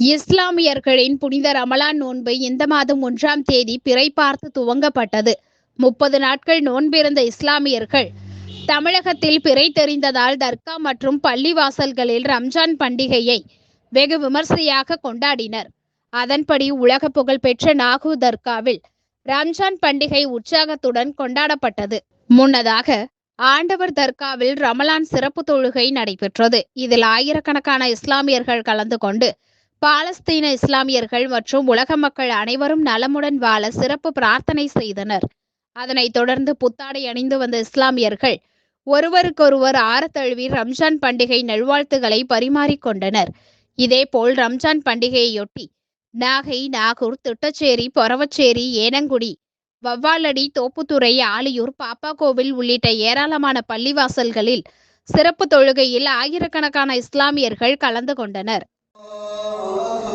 இஸ்லாமியர்களின் புனித ரமலான் நோன்பு இந்த மாதம் ஒன்றாம் தேதி பிறை பார்த்து துவங்கப்பட்டது. முப்பது நாட்கள் நோன்பிருந்த இஸ்லாமியர்கள் தமிழகத்தில் பிறை தெரிந்ததால் தர்கா மற்றும் பள்ளிவாசல்களில் ரம்ஜான் பண்டிகையை வெகு விமர்சையாக கொண்டாடினர். அதன்படி உலக புகழ்பெற்ற நாகூ தர்காவில் ரம்ஜான் பண்டிகை உற்சாகத்துடன் கொண்டாடப்பட்டது. முன்னதாக ஆண்டவர் தர்காவில் ரமலான் சிறப்பு தொழுகை நடைபெற்றது. இதில் ஆயிரக்கணக்கான இஸ்லாமியர்கள் கலந்து கொண்டு பாலஸ்தீன இஸ்லாமியர்கள் மற்றும் உலக மக்கள் அனைவரும் நலமுடன் வாழ சிறப்பு பிரார்த்தனை செய்தனர். அதனைத் தொடர்ந்து புத்தாடை அணிந்து வந்த இஸ்லாமியர்கள் ஒருவருக்கொருவர் ஆரத்தழுவி ரம்ஜான் பண்டிகை நல்வாழ்த்துக்களை பரிமாறிக்கொண்டனர் இதேபோல் ரம்ஜான் பண்டிகையொட்டி நாகை நாகூர் திட்டச்சேரி பொறவச்சேரி ஏனங்குடி வவ்வாலடி தோப்புத்துறை ஆலியூர் பாப்பாக்கோவில் உள்ளிட்ட ஏராளமான பள்ளிவாசல்களில் சிறப்பு தொழுகையில் ஆயிரக்கணக்கான இஸ்லாமியர்கள் கலந்து கொண்டனர்.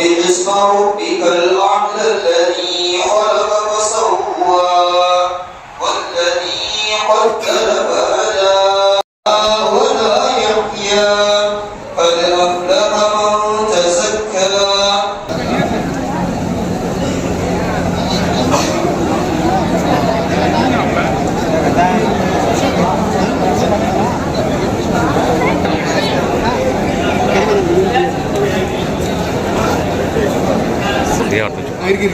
اسم ربك الأعلى الذي خلق. இதே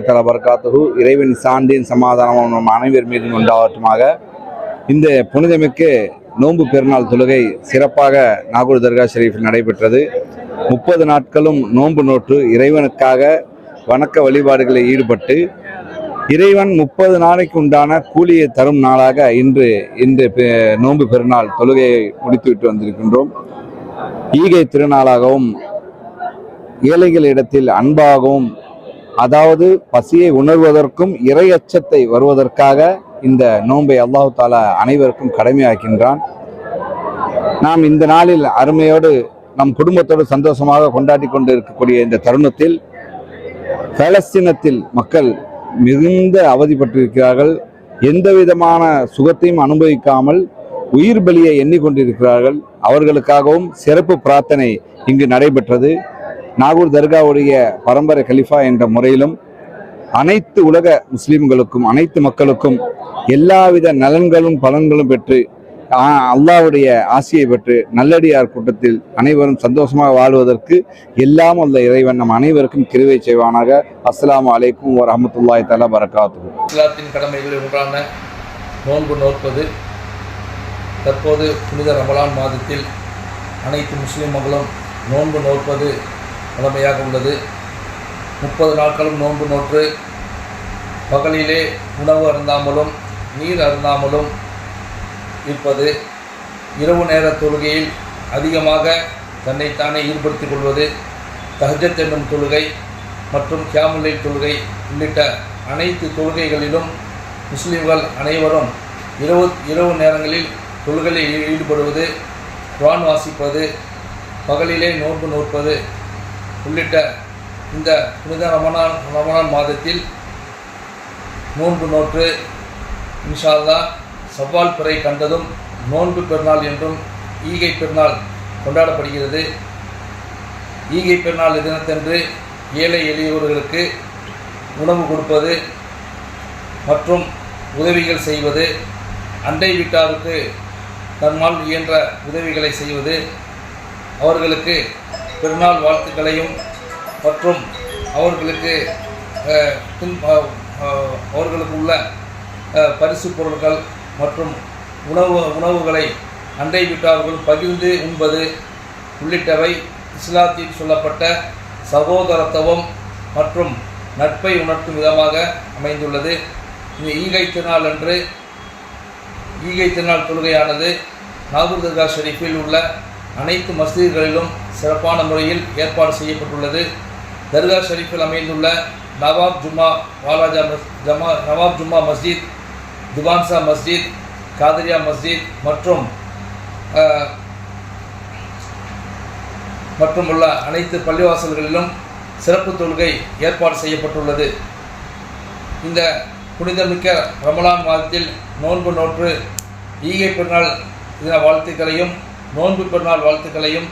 தலா இறைவன் சாண்டின் சமாதானம் நம் அனைவர் மீதும் உண்டாவட்டுமாக இந்த புனிதமிக்க நோன்பு பெருநாள் தொழுகை சிறப்பாக நாகூர் தர்கா ஷெரீஃபில் நடைபெற்றது. முப்பது நாட்களும் நோன்பு நோட்டு இறைவனுக்காக வணக்க வழிபாடுகளில் ஈடுபட்டு இறைவன் முப்பது நாளைக்கு உண்டான கூலியை தரும் நாளாக இன்று இன்று பெ- நோன்பு பெருநாள் தொழுகையை முடித்துவிட்டு வந்திருக்கின்றோம். ஈகை திருநாளாகவும் ஏழைகளிடத்தில் அன்பாகவும் அதாவது பசியை உணர்வதற்கும் இறை அச்சத்தை வருவதற்காக இந்த நோன்பை அல்லாஹு தாலா அனைவருக்கும் கடமையாக்கின்றான். நாம் இந்த நாளில் அருமையோடு நம் குடும்பத்தோடு சந்தோஷமாக கொண்டாடி கொண்டு இருக்கக்கூடிய இந்த தருணத்தில் பாலஸ்தீனத்தில் மக்கள் மிகுந்த அவதிப்பட்டிருக்கிறார்கள் எந்த விதமான சுகத்தையும் அனுபவிக்காமல் உயிர் பலியை எண்ணிக்கொண்டிருக்கிறார்கள். அவர்களுக்காகவும் சிறப்பு பிரார்த்தனை இங்கு நடைபெற்றது. நாகூர் தர்காவுடைய பரம்பரை கலிஃபா என்ற முறையிலும் அனைத்து உலக முஸ்லிம்களுக்கும் அனைத்து மக்களுக்கும் எல்லாவித நலன்களும் பலன்களும் பெற்று ஆ- அல்லாஹ்வுடைய ஆசியை பெற்று நல்லடியார் கூட்டத்தில் அனைவரும் சந்தோஷமாக வாழ்வதற்கு எல்லாம் உள்ள இறைவன் நம் அனைவருக்கும் கிருவை செய்வானாக. அஸ்லாம் அலைக்கும் ஒரு அஹமத்துல்லாய் தலா பரக்காத்து இஸ்லாத்தின் கடமைகளில் ஒன்றான நோன்பு நோற்பது தற்போது புனித ரமலான் மாதத்தில் அனைத்து முஸ்லிம் மகளும் நோன்பு நோற்பது கடமையாக உள்ளது. முப்பது நாட்களும் நோன்பு நோற்று பகலிலே உணவு அருந்தாமலும் நீர் அருந்தாமலும் இருப்பது இரவு நேர தொழுகையில் அதிகமாக தன்னைத்தானே ஈடுபடுத்திக் கொள்வது தஹஜத் என்னும் தொழுகை மற்றும் கியாமுல்லை தொழுகை உள்ளிட்ட அனைத்து தொழுகைகளிலும் முஸ்லிம்கள் அனைவரும் இரவு இரவு நேரங்களில் தொழுகையில் ஈ- ஈடுபடுவது குரான் வாசிப்பது பகலிலே நோன்பு நோற்பது உள்ளிட்ட இந்த புனித ரமணான் ரமணான் மாதத்தில் நோன்பு நோற்று இன்ஷால்லா செவ்வால் பிறை கண்டதும் நோன்பு பெருநாள் என்றும் ஈகை பெருநாள் கொண்டாடப்படுகிறது. ஈகை பெருநாள் தினத்தன்று ஏழை எளியவர்களுக்கு உணவு கொடுப்பது மற்றும் உதவிகள் செய்வது அண்டை வீட்டாருக்கு தன்னால் இயன்ற உதவிகளை செய்வது அவர்களுக்கு பெருநாள் வாழ்த்துக்களையும் மற்றும் அவர்களுக்கு அவர்களுக்கு உள்ள பரிசு பொருட்கள் மற்றும் உணவு உணவுகளை அண்டை வீட்டார்கள் பகிர்ந்து உண்பது உள்ளிட்டவை இஸ்லாத்தில் சொல்லப்பட்ட சகோதரத்துவம் மற்றும் நட்பை உணர்த்தும் விதமாக அமைந்துள்ளது. இந்த ஈகை திருநாள் அன்று ஈகை திருநாள் தொழுகையானது நாகூர் தர்கா ஷெரீஃபில் உள்ள அனைத்து மஸ்ஜிதுகளிலும் சிறப்பான முறையில் ஏற்பாடு செய்யப்பட்டுள்ளது. தர்கா ஷெரீஃபில் அமைந்துள்ள நவாப் ஜும்மா வாலாஜா மஸ் ஜமா நவாப் ஜும்மா மஸ்ஜித் துபான்சா மஸ்ஜித் காதரியா மஸ்ஜித் மற்றும் மற்றும் உள்ள அனைத்து பள்ளிவாசல்களிலும் சிறப்பு தொழுகை ஏற்பாடு செய்யப்பட்டுள்ளது. இந்த புனிதமிக்க ரமலான் மாதத்தில் நோன்பு நோற்று ஈகை பெருநாள் தின வாழ்த்துக்களையும் நோன்பு பெருநாள் வாழ்த்துக்களையும்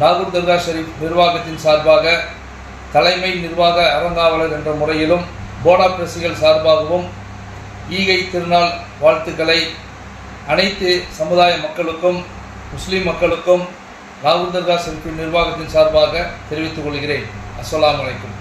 நாகூர் துர்கா ஷெரீப் நிர்வாகத்தின் சார்பாக தலைமை நிர்வாக அறங்காவலர் என்ற முறையிலும் போடா பிரசிகள் சார்பாகவும் ஈகை திருநாள் வாழ்த்துக்களை அனைத்து சமுதாய மக்களுக்கும் முஸ்லீம் மக்களுக்கும் ராகுல் தர்கா செல்பி நிர்வாகத்தின் சார்பாக தெரிவித்துக் கொள்கிறேன். அஸ்லாம் அலைக்கும்.